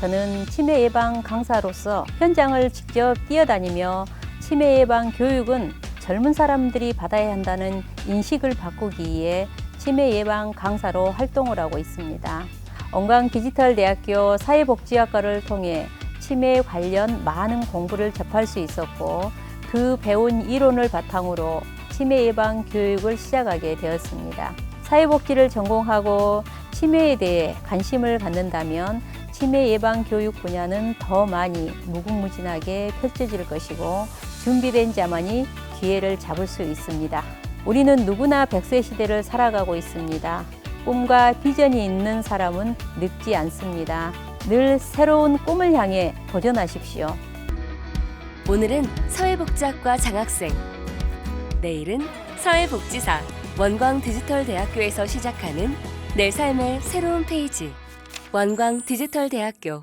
저는 치매 예방 강사로서 현장을 직접 뛰어다니며 치매 예방 교육은 젊은 사람들이 받아야 한다는 인식을 바꾸기 위해 치매 예방 강사로 활동을 하고 있습니다. 원광 디지털 대학교 사회복지학과를 통해 치매 관련 많은 공부를 접할 수 있었고 그 배운 이론을 바탕으로 치매 예방 교육을 시작하게 되었습니다. 사회복지를 전공하고 치매에 대해 관심을 갖는다면 치매 예방 교육 분야는 더 많이 무궁무진하게 펼쳐질 것이고 준비된 자만이 기회를 잡을 수 있습니다. 우리는 누구나 100세 시대를 살아가고 있습니다. 꿈과 비전이 있는 사람은 늙지 않습니다. 늘 새로운 꿈을 향해 도전하십시오. 오늘은 사회복지학과 장학생, 내일은 사회복지사, 원광 디지털 대학교에서 시작하는 내 삶의 새로운 페이지. 원광 디지털 대학교